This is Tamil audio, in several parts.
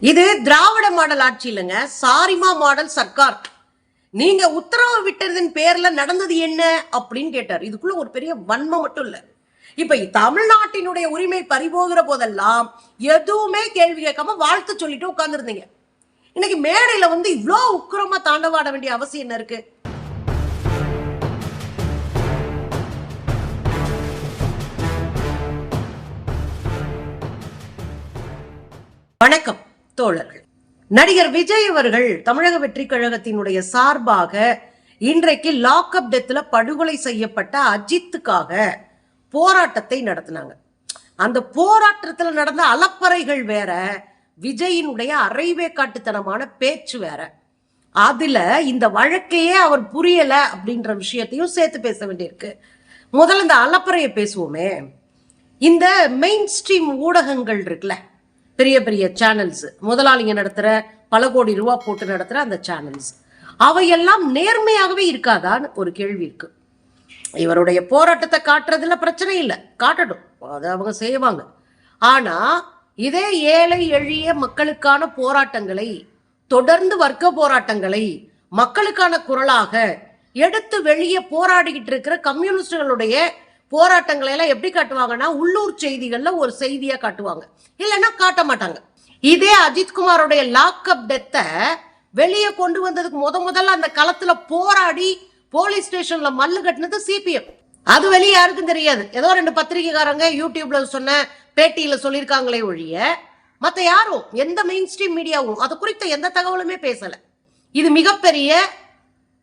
இது திராவிட மாடல் ஆட்சி இல்லைங்க. சாரிமா மாடல் சர்க்கார். நீங்க உத்தரவு விட்டதன் பேர்ல நடந்தது என்ன அப்படின்னு கேட்டார். இதுக்குள்ள ஒரு பெரிய வன்மம் மட்டும் இல்லை. இப்ப தமிழ்நாட்டினுடைய உரிமை பறிபோகிற போதெல்லாம் எதுவுமே கேள்வி கேட்காம வாழ்த்து சொல்லிட்டு உட்கார்ந்துருந்தீங்க. இன்னைக்கு மேடையில வந்து இவ்வளோ உக்கிரமா தாண்டவாட வேண்டிய அவசியம் என்ன இருக்கு? வணக்கம். தோழர்கள். நடிகர் விஜய் அவர்கள் தமிழக வெற்றி கழகத்தினுடைய சார்பாக இன்றைக்கு லாக்அப் டெத்தில் படுகொலை செய்யப்பட்ட அஜித்துக்காக போராட்டத்தை நடத்தினாங்க. அந்த போராட்டத்தில் நடந்த அலப்பறைகள் வேற விஜயினுடைய அரைவே காட்டுத்தனமான பேச்சு வேற. அதுல இந்த வழக்கையே அவர் புரியல அப்படின்ற விஷயத்தையும் சேர்த்து பேச வேண்டியிருக்கு. முதல்ல இந்த அலப்பறையை பேசுவோமே. இந்த மெயின் ஸ்ட்ரீம் ஊடகங்கள் இருக்குல்ல பெரிய பெரிய சேனல்ஸ் முதலாளிங்க நடத்துகிற பல கோடி ரூபா போட்டு நடத்துகிற அந்த சேனல்ஸ் அவையெல்லாம் நேர்மையாகவே இருக்காதான்னு ஒரு கேள்வி இருக்கு. இவருடைய போராட்டத்தை காட்டுறதுல பிரச்சனை இல்லை. காட்டட்டும். அதை அவங்க செய்வாங்க. ஆனால் இதே ஏழை எளிய மக்களுக்கான போராட்டங்களை தொடர்ந்து வர்க்க போராட்டங்களை மக்களுக்கான குரலாக எடுத்து வெளியே போராடிக்கிட்டு இருக்கிற கம்யூனிஸ்டுகளுடைய போராட்டங்களை எல்லாம் எப்படி காட்டுவாங்கன்னா உள்ளூர் செய்திகள்ல ஒரு செய்தியா காட்டுவாங்க. இல்லைன்னா காட்ட மாட்டாங்க. இதே அஜித்குமாரோடைய லாக்அப் டெத்தை வெளியே கொண்டு வந்ததுக்கு முத முதல்ல அந்த களத்துல போராடி போலீஸ் ஸ்டேஷன்ல மல்லு கட்டினது சிபிஎம். அது வெளியே யாருக்கும் தெரியாது. ஏதோ ரெண்டு பத்திரிகைக்காரங்க யூடியூப்ல சொன்ன பேட்டியில சொல்லியிருக்காங்களே ஒழிய மத்த யாரும் எந்த மெயின் ஸ்ட்ரீம் மீடியாவும் அது குறித்த எந்த தகவலுமே பேசல. இது மிகப்பெரிய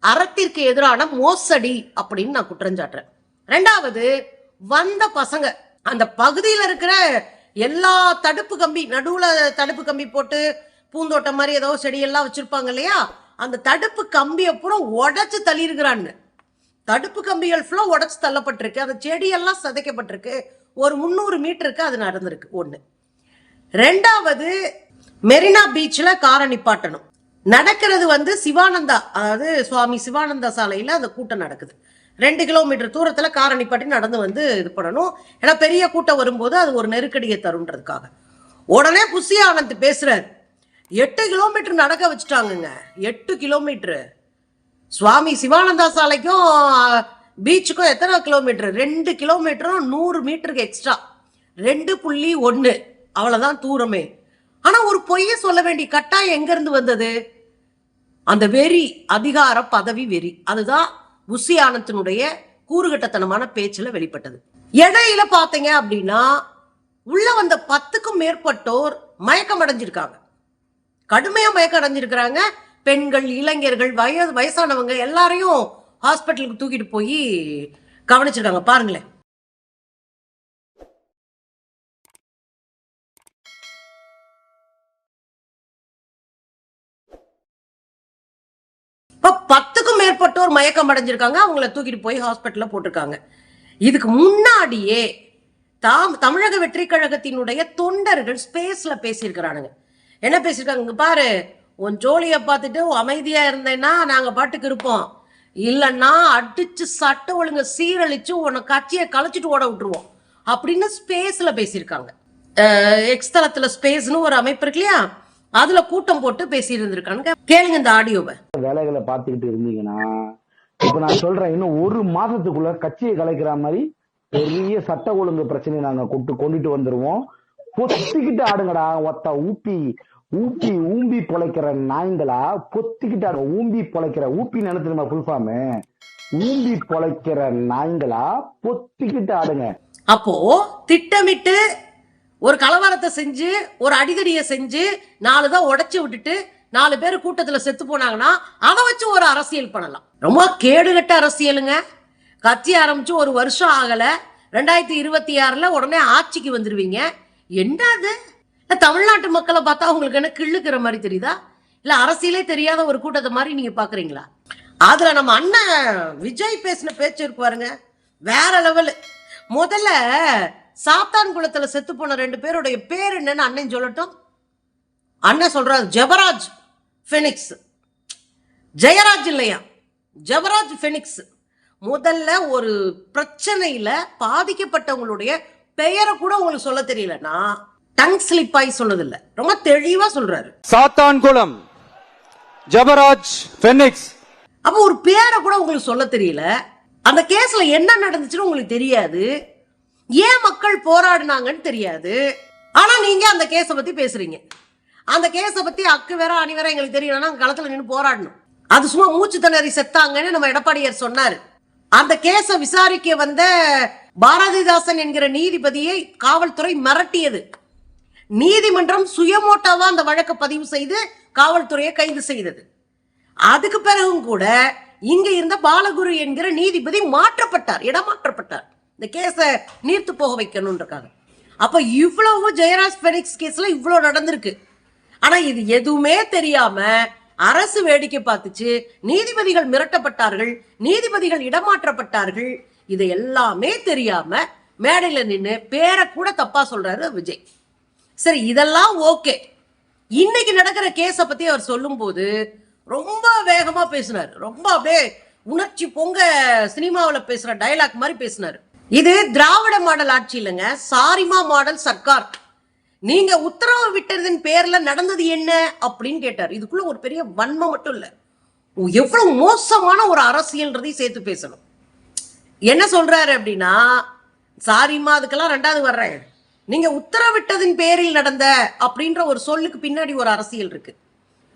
அறத்திற்கு எதிரான மோசடி அப்படின்னு நான் குற்றஞ்சாட்டுறேன் ரெண்டாவது வந்த பசங்க. அந்த பகுதியில் இருக்கிற எல்லா தடுப்பு கம்பி நடுவில் தடுப்பு கம்பி போட்டு பூந்தோட்டம் மாதிரி ஏதோ செடியெல்லாம் வச்சுருப்பாங்க இல்லையா? அந்த தடுப்பு கம்பியை பூரா உடச்சி தள்ளியிருக்கிறான்னு. தடுப்பு கம்பிகள் ஃபுல்லாக உடச்சி தள்ளப்பட்டிருக்கு. அந்த செடியெல்லாம் சிதைக்கப்பட்டிருக்கு. ஒரு முந்நூறு மீட்டருக்கு அது நடந்திருக்கு. ஒன்று ரெண்டாவது மெரினா பீச்சில் காரை நிப்பாட்டணும். நடக்கிறது வந்து சிவானந்தா அதாவது சுவாமி சிவானந்தா சாலையில் அந்த கூட்டம் நடக்குது. ரெண்டு கிலோமீட்டர் தூரத்தில் காரை நிப்பாட்டி நடந்து வந்து இது பண்ணணும். ஏன்னா பெரிய கூட்டம் வரும்போது அது ஒரு நெருக்கடியை தருன்றதுக்காக உடனே புஷி ஆனந்த் பேசுறாரு. எட்டு கிலோமீட்டர் நடக்க வச்சுட்டாங்கங்க. எட்டு கிலோமீட்டரு. சுவாமி சிவானந்தா சாலைக்கும் பீச்சுக்கும் எத்தனை கிலோமீட்டர்? ரெண்டு கிலோமீட்டரும் நூறு மீட்டருக்கு எக்ஸ்ட்ரா ரெண்டு புள்ளி ஒன்று அவ்வளோதான் தூரமே. ஆனால் ஒரு பொய்யை சொல்ல வேண்டிய கட்டாயம் எங்கேருந்து வந்தது? அந்த வெறி அதிகார பதவி வெறி. அதுதான் புசி ஆனந்தினுடைய கூறுகட்டத்தனமான பேச்சில் வெளிப்பட்டது. இடையில பாத்தீங்க அப்படின்னா உள்ள வந்த பத்துக்கும் மேற்பட்டோர் மயக்கம் அடைஞ்சிருக்காங்க. கடுமையா மயக்கம் அடைஞ்சிருக்கிறாங்க. பெண்கள் இளைஞர்கள் வய வயசானவங்க எல்லாரையும் ஹாஸ்பிட்டலுக்கு தூக்கிட்டு போய் கவனிச்சிருக்காங்க. பாருங்களேன் இப்போ ஒரு மயக்கம் அடைஞ்சிருக்காங்க அவங்கள தூக்கிட்டு போய் ஹாஸ்பிட்டலில் போட்டிருக்காங்க. இதுக்கு முன்னாடியே தாம் தமிழக வெற்றி கழகத்தினுடைய தொண்டர்கள் ஸ்பேஸில் பேசியிருக்கிறானுங்க. என்ன பேசியிருக்காங்க? பாரு உன் ஜோலியை பார்த்துட்டு அமைதியாக இருந்தேன்னா நாங்கள் பாட்டுக்கு இருப்போம். இல்லைன்னா அடிச்சு சட்ட ஒழுங்க சீரழிச்சு உன்னை கட்சியை கலைச்சிட்டு ஓட விட்டுருவோம். அப்படின்னு ஸ்பேஸில் பேசியிருக்காங்க. எக்ஸ்தலத்தில் ஸ்பேஸ்னு ஒரு அமைப்பு இருக்கு இல்லையா? அதுல கூட்டம் போட்டு பேசி இருந்திருக்காங்க கேளுங்க இந்த ஆடியோவை. வேலைகளை பார்த்துக்கிட்டு இருந்தீங்கன்னா இப்ப நான் சொல்றேன் இன்னும் ஒரு மாசத்துக்குள்ள கட்சியை கலைக்கிற மாதிரி பெரிய சட்ட ஒழுங்கு பிரச்சனையை நாங்க கொண்டு கொண்டுட்டு வந்துருவோம். பொத்திக்கிட்டு ஆடுங்கடா ஒத்த ஊப்பி ஊப்பி ஊம்பி பொழைக்கிற நாய்ங்களா? பொத்திக்கிட்டு ஆடுங்க ஊம்பி பொழைக்கிற ஊப்பி நினைச்சிருமா ஃபுல் ஃபார்ம் ஊம்பி பொழைக்கிற நாய்ங்களா? பொத்திக்கிட்டு ஆடுங்க. அப்போ திட்டமிட்டு ஒரு கலவரத்தை செஞ்சு ஒரு அடிதடியை செஞ்சு நாலு தான் உடைச்சி விட்டுட்டு நாலு பேர் கூட்டத்தில் செத்து போனாங்கன்னா அதை வச்சு ஒரு அரசியல் பண்ணலாம். ரொம்ப கேடுகட்ட அரசியலுங்க. கத்தி ஆரம்பிச்சு ஒரு வருஷம் ஆகலை. ரெண்டாயிரத்தி இருபத்தி ஆறில் உடனே ஆட்சிக்கு வந்துடுவீங்க என்னது தமிழ்நாட்டு மக்களை பார்த்தா உங்களுக்கு என்ன கிள்ளுக்கிற மாதிரி தெரியுதா? இல்லை அரசியலே தெரியாத ஒரு கூட்டத்தை மாதிரி நீங்கள் பார்க்குறீங்களா அதில் நம்ம அண்ணன் விஜய் பேசின பேச்சு இருக்கு பாருங்க. வேற லெவலு. முதல்ல சாத்தான் குளத்துல செத்து போன ரெண்டு பேருடைய பேர் என்னன்னு அண்ணன் சொல்லட்டும். அண்ணன் சொல்றாரு ஜெபராஜ் ஃபெனிக்ஸ் ஜெயராஜ் இல்லையா? ஜெபராஜ் ஃபெனிக்ஸ் முதல்ல ஒரு பிரச்சனையில பாதிக்கப்பட்டவங்களுடைய பெயரை கூட உங்களுக்கு சொல்ல தெரியலன்னா டங் ஸ்லிப் ஆகி சொன்னதில்ல. ரொம்ப தெளிவா சொல்றாரு. சாத்தான்குளம் ஜபராஜ் ஃபெனிக்ஸ் அப்போ ஒரு பேரை கூட உங்களுக்கு சொல்ல தெரியல. அந்த கேஸ்ல என்ன நடந்துச்சுன்னு உங்களுக்கு தெரியாது. ஏன் மக்கள் போராடினாங்கன்னு தெரியாது. ஆனா நீங்க அந்த கேஸை பத்தி பேசுறீங்க. அந்த கேஸை பத்தி அக்கு வேற அணி வேற எங்களுக்கு தெரியலன்னா களத்துல நின்று போராடணும். அது சும்மா மூச்சு திணறி செத்தாங்கன்னு நம்ம எடப்பாடியார் சொன்னாரு. அந்த கேஸை விசாரிக்க வந்த பாரதிதாசன் என்கிற நீதிபதியை காவல்துறை மிரட்டியது. நீதிமன்றம் சுயமோட்டாவா அந்த வழக்கை பதிவு செய்து காவல்துறையை கைது செய்தது. அதுக்கு பிறகும் கூட இங்க இருந்த பாலகுரு என்கிற நீதிபதி மாற்றப்பட்டார் இடமாற்றப்பட்டார். இந்த கேஸை நீர்த்து போக வைக்கணும்ன்றக்காக. அப்போ இவ்வளவு ஜெயராஜ் பெனிக்ஸ் கேஸ்ல இவ்வளோ நடந்திருக்கு. ஆனா இது எதுவுமே தெரியாம அரசு வேடிக்கை பார்த்துச்சு நீதிபதிகள் மிரட்டப்பட்டார்கள் நீதிபதிகள் இடமாற்றப்பட்டார்கள் இது எல்லாமே தெரியாம மேடையில நின்று பேரை கூட தப்பா சொல்றாரு விஜய். சரி இதெல்லாம் ஓகே. இன்னைக்கு நடக்கிற கேஸை பத்தி அவர் சொல்லும்போது ரொம்ப வேகமா பேசினார். ரொம்ப அப்படியே உணர்ச்சி பொங்க சினிமாவில் பேசுற டயலாக் மாதிரி பேசினார். இது திராவிட மாடல் ஆட்சி இல்லைங்க. சாரிமா மாடல் சர்க்கார். நீங்க உத்தரவு விட்டதன் பேர்ல நடந்தது என்ன அப்படின்னு கேட்டார். இதுக்குள்ள ஒரு பெரிய வன்மம் மட்டும் இல்ல. எவ்வளவு மோசமான ஒரு அரசியல்ன்றதையும் சேர்த்து பேசணும். என்ன சொல்றாரு அப்படின்னா சாரிம்மா அதுக்கெல்லாம் ரெண்டாவது வர்றேன். நீங்க உத்தரவிட்டதின் பேரில் நடந்த அப்படின்ற ஒரு சொல்லுக்கு பின்னாடி ஒரு அரசியல் இருக்கு.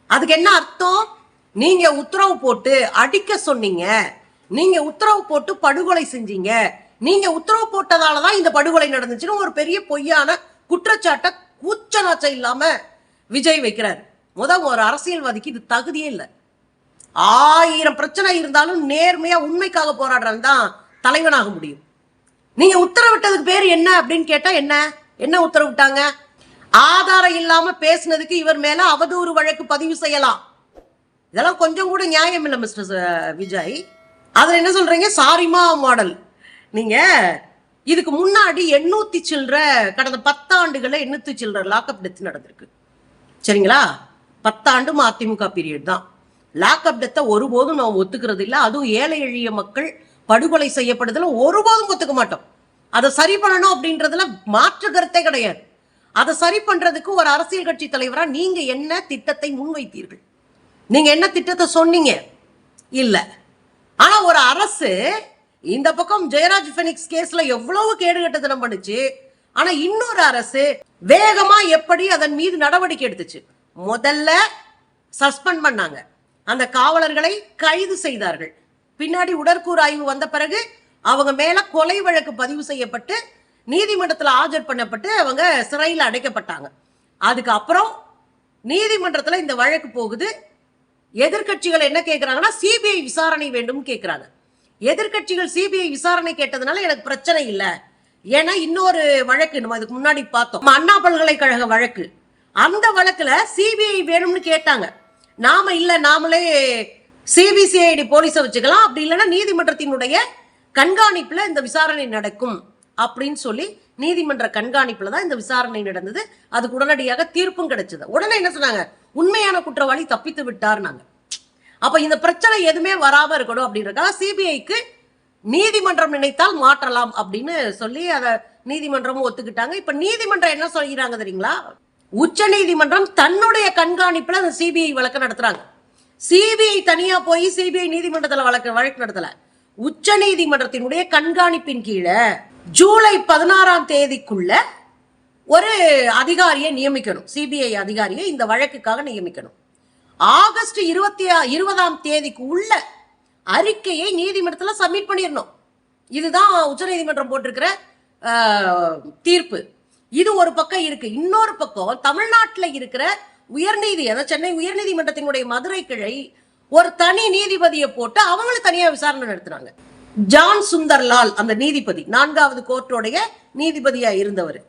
அதுக்கு என்ன அர்த்தம்? நீங்க உத்தரவு போட்டு அடிக்க சொன்னீங்க. நீங்க உத்தரவு போட்டு படுகொலை செஞ்சீங்க. நீங்க உத்தரவு போட்டதால தான் இந்த படுகொலை நடந்துச்சுன்னு ஒரு பெரிய பொய்யான குற்றச்சாட்டை கூச்சநாச்சம் இல்லாம விஜய் வைக்கிறாரு. முத ஒரு அரசியல்வாதிக்கு இது தகுதியே இல்லை. ஆயிரம் பிரச்சனை இருந்தாலும் நேர்மையா உண்மைக்காக போராடுறவன் தான் தலைவனாக முடியும். நீங்க உத்தரவிட்டதுக்கு பேர் என்ன அப்படின்னு கேட்டா என்ன? என்ன உத்தரவிட்டாங்க? ஆதாரம் இல்லாம பேசுனதுக்கு இவர் மேல அவதூறு வழக்கு பதிவு செய்யலாம். இதெல்லாம் கொஞ்சம் கூட நியாயம் இல்லை மிஸ்டர் விஜய். அதுல என்ன சொல்றீங்க? சாரிமா மாடல். நீங்க இதுக்கு முன்னாடி எண்ணூத்தி சில்லற கடந்த பத்தாண்டுகளில் எண்ணூத்தி சில்லற லாக்அப் டெத் நடந்திருக்கு. சரிங்களா? பத்தாண்டும் அதிமுக பீரியட் தான். லாக்அப் டெத்தை ஒருபோதும் நான் ஒத்துக்கிறது இல்லை. அதுவும் ஏழை எளிய மக்கள் படுகொலை செய்யப்படுதல ஒருபோதும் ஒத்துக்க மாட்டோம். அதை சரி பண்ணணும் அப்படின்றதுல மாற்று கருத்தே கிடையாது. அதை சரி பண்றதுக்கு ஒரு அரசியல் கட்சி தலைவரா நீங்க என்ன திட்டத்தை முன்வைத்தீர்கள்? நீங்க என்ன திட்டத்தை சொன்னீங்க? இல்ல. ஆனா ஒரு அரசு இந்த பக்கம் ஜெயராஜ் பெனிக்ஸ் கேஸ்ல எவ்வளவு கேடுகட்டத்தனம் பண்ணுச்சு? ஆனா இன்னொரு அரசு வேகமா எப்படி அதன் மீது நடவடிக்கை எடுத்துச்சு? முதல்ல சஸ்பெண்ட் பண்ணாங்க. அந்த காவலர்களை கைது செய்தார்கள். பின்னாடி உடற்கூறு ஆய்வு வந்த பிறகு அவங்க மேல கொலை வழக்கு பதிவு செய்யப்பட்டு நீதிமன்றத்தில் ஆஜர் பண்ணப்பட்டு அவங்க சிறையில் அடைக்கப்பட்டாங்க. அதுக்கப்புறம் நீதிமன்றத்தில் இந்த வழக்கு போகுது. எதிர்க்கட்சிகள் என்ன கேட்குறாங்கன்னா சிபிஐ விசாரணை வேண்டும் கேட்குறாங்க எதிர்க்கட்சிகள் சிபிஐ விசாரணை கேட்டதுனால எனக்கு பிரச்சனை இல்லை. ஏன்னா இன்னொரு வழக்கு நம்ம இதுக்கு முன்னாடி பார்த்தோம். அண்ணா பல்கலைக்கழக வழக்கு. அந்த வழக்குல சிபிஐ வேணும்னு கேட்டாங்க. நாம இல்ல நாமளே சிபிசிஐடி போலீஸை வச்சுக்கலாம். அப்படி இல்லைன்னா நீதிமன்றத்தினுடைய கண்காணிப்புல இந்த விசாரணை நடக்கும் அப்படின்னு சொல்லி நீதிமன்ற கண்காணிப்புல தான் இந்த விசாரணை நடந்தது. அதுக்கு உடனடியாக தீர்ப்பும் கிடைச்சது. உடனே என்ன சொன்னாங்க? உண்மையான குற்றவாளி தப்பித்து விட்டார் நாங்கள் அப்ப இந்த பிரச்சனை எதுவுமே வராம இருக்கணும் அப்படின்றக்காக சிபிஐக்கு நீதிமன்றம் நினைத்தால் மாற்றலாம் அப்படின்னு சொல்லி அதை நீதிமன்றமும் ஒத்துக்கிட்டாங்க. இப்ப நீதிமன்றம் என்ன சொல்கிறாங்க தெரியுங்களா? உச்ச நீதிமன்றம் தன்னுடைய கண்காணிப்புல அந்த சிபிஐ வழக்கு நடத்துறாங்க. சிபிஐ தனியா போய் சிபிஐ நீதிமன்றத்துல வழக்கு வழக்கு நடத்தல. உச்ச நீதிமன்றத்தினுடைய கண்காணிப்பின் கீழே ஜூலை பதினாறாம் தேதிக்குள்ள ஒரு அதிகாரியை நியமிக்கணும். சிபிஐ அதிகாரியை இந்த வழக்குக்காக நியமிக்கணும். ஆகஸ்ட் இருபத்தி இருபதாம் தேதிக்கு உள்ள அறிக்கையை நீதிமன்றத்தில் சப்மிட் பண்ணிடணும். இதுதான் உச்சநீதிமன்றம் போட்டிருக்கிற தீர்ப்பு. இது ஒரு பக்கம் இருக்கு. இன்னொரு பக்கம் தமிழ்நாட்டில் இருக்கிற உயர்நீதி அதாவது சென்னை உயர்நீதிமன்றத்தினுடைய மதுரை கிளை ஒரு தனி நீதிபதியை போட்டு அவங்களும் தனியாக விசாரணை நடத்துனாங்க ஜான் சுந்தர்லால் அந்த நீதிபதி நான்காவது கோர்ட்டோடைய நீதிபதியா இருந்தவர்.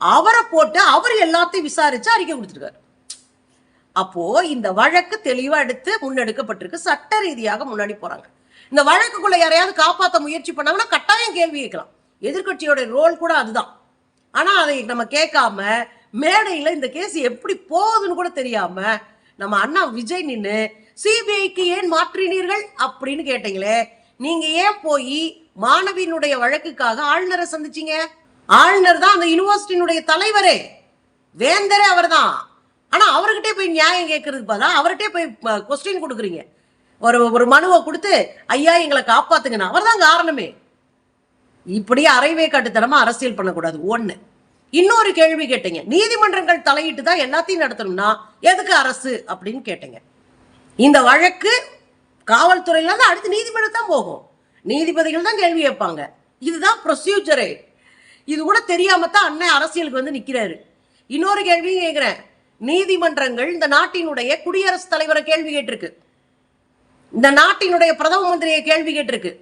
அவரை போட்டு அவர் எல்லாத்தையும் விசாரிச்சு அறிக்கை கொடுத்துருக்காரு. அப்போ இந்த வழக்கு தெளிவா எடுத்து முன்னெடுக்கப்பட்டிருக்கு. சட்ட ரீதியாக முன்னாடி போறாங்க. இந்த வழக்குக்குள்ள யாரையாவது காப்பாத்த முயற்சி பண்ணாங்கன்னா கட்டாயம் கேள்வி கேட்கலாம். எதிர்க்கட்சியோட ரோல் கூட அதுதான். ஆனா அதை நம்ம கேட்காம மேடையில இந்த கேஸ் எப்படி போகுதுன்னு கூட தெரியாம நம்ம அண்ணா விஜய் நின்று சிபிஐக்கு ஏன் மாற்றினீர்கள்? அப்படின்னு கேட்டீங்களே நீங்க ஏன் போய் மாணவியினுடைய வழக்குக்காக ஆளுநரை சந்திச்சீங்க? ஆளுநர் தான் அந்த யூனிவர்சிட்டியினுடைய தலைவரே. வேந்தரே அவர்தான். ஆனால் அவர்கிட்டே போய் நியாயம் கேட்கறதுக்கு பார்த்தா அவர்கிட்டே போய் கொஸ்டின் கொடுக்குறீங்க. ஒரு ஒரு மனுவை கொடுத்து ஐயா எங்களை காப்பாத்துங்கண்ணா. அவர் தான் காரணமே. இப்படியே அரைவே காட்டுத்தனமா அரசியல் பண்ணக்கூடாது. ஒண்ணு. இன்னொரு கேள்வி கேட்டீங்க. நீதிமன்றங்கள் தலையிட்டு தான் எல்லாத்தையும் நடத்தணும்னா எதுக்கு அரசு? அப்படின்னு கேட்டீங்க. இந்த வழக்கு காவல்துறையில தான் அடுத்து நீதிமன்றம் தான் போகும். நீதிபதிகள் தான் கேள்வி கேட்பாங்க. இதுதான் ப்ரொசீஜரே இது கூட தெரியாம தான் அண்ணன் அரசியலுக்கு வந்து நிக்கிறாரு. இன்னொரு கேள்வியும் கேட்குறேன். நீதிமன்றங்கள் இந்த நாட்டினுடைய குடியரசுத் தலைவரை கேள்வி கேட்டிருக்கு. இந்த நாட்டினுடைய பிரதம மந்திரியை கேள்வி கேட்டிருக்கு.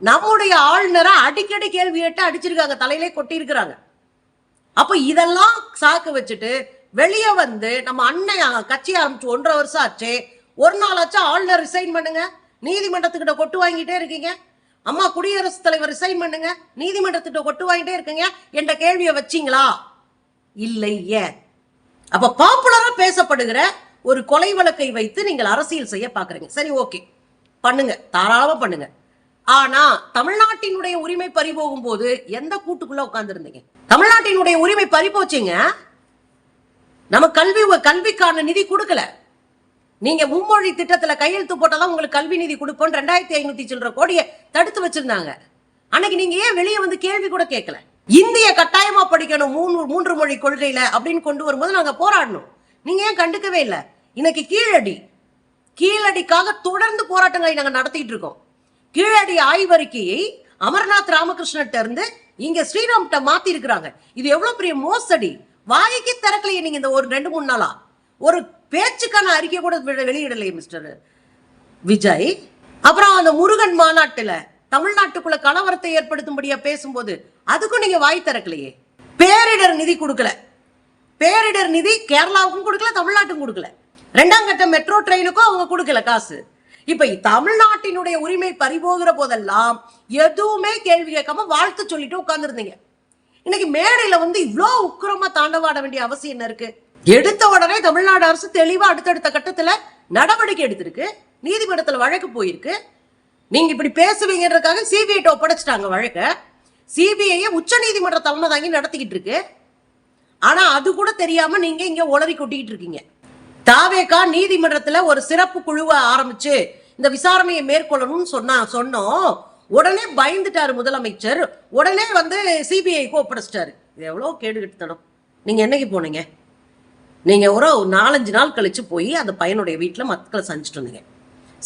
நம்முடைய ஆளுநரை அடிக்கடி கேள்வி கேட்டு அடிச்சிருக்காங்க தலையிலே கொட்டி இருக்கிறாங்க அப்ப இதெல்லாம் சாக்கு வச்சுட்டு வெளியே வந்து நம்ம அண்ணன் கட்சி ஆரம்பிச்சு ஒன்றரை வருஷம் ஆச்சு. ஒரு நாளாச்சும் ஆளுநர் ரிசைன் பண்ணுங்க. நீதிமன்றத்துக்கிட்ட கொட்டு வாங்கிட்டே இருக்கீங்க. அம்மா குடியரசுத் தலைவர் ரிசைன் பண்ணுங்க. நீதிமன்றத்துக்கிட்ட கொட்டு வாங்கிட்டே இருக்கீங்க. என்ற கேள்வியை வச்சீங்களா? இல்லை ஏன் அப்ப பாப்புலரா பேசப்படுகிற ஒரு கொலை வழக்கை வைத்து நீங்கள் அரசியல் செய்ய பாக்குறீங்க சரி ஓகே பண்ணுங்க. தாராளமா பண்ணுங்க. ஆனா தமிழ்நாட்டினுடைய உரிமை பறிபோகும் போது எந்த கூட்டுக்குள்ள உட்கார்ந்துருந்தீங்க? தமிழ்நாட்டினுடைய உரிமை பறி பறிபோச்சுங்க நம்ம கல்வி கல்விக்கான நிதி கொடுக்கல. நீங்க மும்மொழி திட்டத்துல கையெழுத்து போட்டாதான் உங்களுக்கு கல்வி நிதி கொடுப்போம் ரெண்டாயிரத்தி ஐநூத்தி சில்லற கோடியை தடுத்து வச்சிருந்தாங்க. அன்னைக்கு நீங்க ஏன் வெளியே வந்து கேள்வி கூட கேட்கல? இந்திய கட்டாயமா படிக்கணும் மூணு மூன்று மொழி கொள்கையில அப்படின்னு கொண்டு வரும்போது நாங்க போராடணும். நீங்க ஏன் கண்டுக்கவே இல்லை? இன்னைக்கு கீழடி கீழடிக்காக தொடர்ந்து போராட்டங்களை நாங்க நடத்திட்டு இருக்கோம். கீழடி ஆய்வறிக்கையை அமர்நாத் ராமகிருஷ்ணன் இருந்து இங்க ஸ்ரீராம்கிட்ட மாத்தி இருக்கிறாங்க இது எவ்வளவு பெரிய மோசடி? வாய்க்கு திறக்கலையே நீங்க இந்த ஒரு ரெண்டு மூணு நாளா? ஒரு பேச்சுக்கான அறிக்கை கூட வெளியிடலையே மிஸ்டர் விஜய். அப்புறம் அந்த முருகன் மாநாட்டுல தமிழ்நாட்டுக்குள்ள கலவரத்தை ஏற்படுத்தும்படியா பேசும்போது அதுக்கும் நீங்க வாய் திறக்கலையே. பேரிடர் நிதி கொடுக்கல. பேரிடர் நிதி கேரளாவுக்கும் கொடுக்கல தமிழ்நாட்டுக்கும் கொடுக்கல. ரெண்டாம் கட்ட மெட்ரோ ட்ரெயினுக்கும் அவங்க கொடுக்கல காசு. இப்ப தமிழ்நாட்டினுடைய உரிமை பறிபோகிற போதெல்லாம் எதுவுமே கேள்வி கேட்காம வாழ்த்து சொல்லிட்டு உட்கார்ந்துருந்தீங்க. இன்னைக்கு மேடையில வந்து இவ்வளோ உக்கிரமா தாண்டவாட வேண்டிய அவசியம் என்ன இருக்கு? எடுத்த உடனே தமிழ்நாடு அரசு தெளிவா அடுத்தடுத்த கட்டத்துல நடவடிக்கை எடுத்திருக்கு. நீதிமன்றத்துல வழக்கு போயிருக்கு. நீங்க இப்படி பேசுவீங்கன்றதுக்காக சிபிஐ ஒப்படைச்சிட்டாங்க வழக்க. சிபிஐ உச்ச நீதிமன்ற தலைமை தாங்கி நடத்திக்கிட்டு இருக்கு. ஆனா அது கூட தெரியாம நீங்க இங்க உளறி கொட்டிக்கிட்டு இருக்கீங்க. தாவேகா நீதிமன்றத்துல ஒரு சிறப்பு குழுவை ஆரம்பிச்சு இந்த விசாரணையை மேற்கொள்ளணும்னு சொன்னா சொன்னோம். உடனே பயந்துட்டாரு முதலமைச்சர். உடனே வந்து சிபிஐக்கு ஒப்படைச்சிட்டாரு. இது எவ்வளோ கேடுகிட்டு தடம் நீங்க என்னைக்கு போனீங்க? நீங்க ஒரு நாலஞ்சு நாள் கழிச்சு போய் அந்த பையனுடைய வீட்டில் மக்களை சந்திச்சுட்டு வந்தீங்க.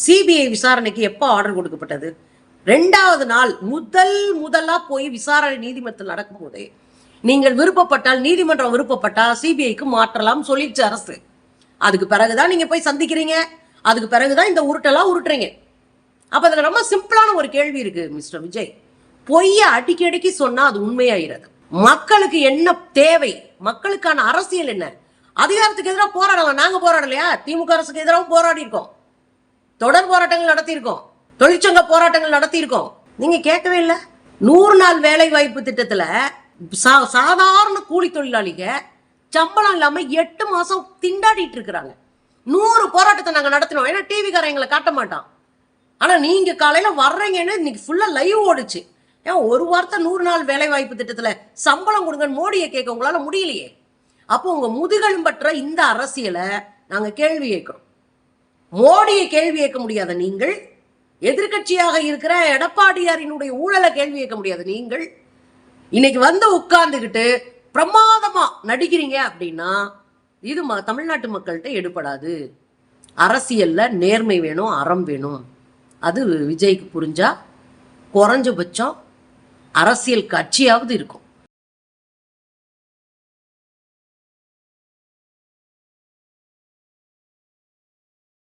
சிபிஐ விசாரணைக்கு எப்போ ஆர்டர் கொடுக்கப்பட்டது? ரெண்டாவது நாள் முதல் முதலா போய் விசாரணை நீதிமன்றத்தில் நடக்கும்போதே நீங்கள் விருப்பப்பட்டால் நீதிமன்றம் விருப்பப்பட்டால் சிபிஐக்கு மாற்றலாம் சொல்லிடுச்சு அரசு. அதுக்கு பிறகுதான் நீங்க போய் சந்திக்கிறீங்க. அதுக்கு பிறகுதான் இந்த உருட்டெல்லாம் உருட்டுறீங்க. அப்ப அதுல ரொம்ப சிம்பிளான ஒரு கேள்வி இருக்கு மிஸ்டர் விஜய். பொய்ய அடிக்கி அடிக்கி சொன்னா அது உண்மையாகிறது. மக்களுக்கு என்ன தேவை? மக்களுக்கான அரசியல் என்ன? அதிகாரத்துக்கு எதிராக போராடலாம். நாங்க போராடலையா? திமுக அரசுக்கு எதிராகவும் போராடி இருக்கோம் தொடர் போராட்டங்கள் நடத்தியிருக்கோம். தொழிற்சங்க போராட்டங்கள் நடத்தியிருக்கோம். நீங்க கேட்கவே இல்லை. நூறு நாள் வேலை வாய்ப்பு திட்டத்துல சா- சாதாரண கூலி தொழிலாளிக சம்பளம் இல்லாம எட்டு மாசம் திண்டாடிட்டு இருக்கிறாங்க. நூறு போராட்டத்தை நாங்க நடத்தினோம். ஏன்னா டிவி எங்களை காட்ட மாட்டான். ஆனா நீங்க காலையில வர்றீங்கன்னு இன்னைக்கு ஃபுல்லா லைவ் ஓடுச்சு. ஏன் ஒரு வார்த்தை நூறு நாள் வேலை வாய்ப்பு திட்டத்துல சம்பளம் கொடுங்கன்னு மோடியை கேட்க உங்களால முடியலையே. அப்போ உங்க முதுகெலும் பற்ற இந்த அரசியலை நாங்க கேள்வி கேட்கிறோம். மோடியை கேள்வி கேட்க முடியாத நீங்கள் எதிர்க்கட்சியாக இருக்கிற எடப்பாடியாரினுடைய ஊழலை கேள்வி கேட்க முடியாத நீங்கள் இன்னைக்கு வந்து உட்கார்ந்துக்கிட்டு பிரமாதமா நடிக்கிறீங்க அப்படின்னா இது ம தமிழ்நாட்டு மக்கள்கிட்ட எடுபடாது. அரசியல்ல நேர்மை வேணும் அறம் வேணும். அது விஜய்க்கு புரிஞ்சா குறைஞ்சபட்சம் அரசியல் கட்சியாவது இருக்கும்.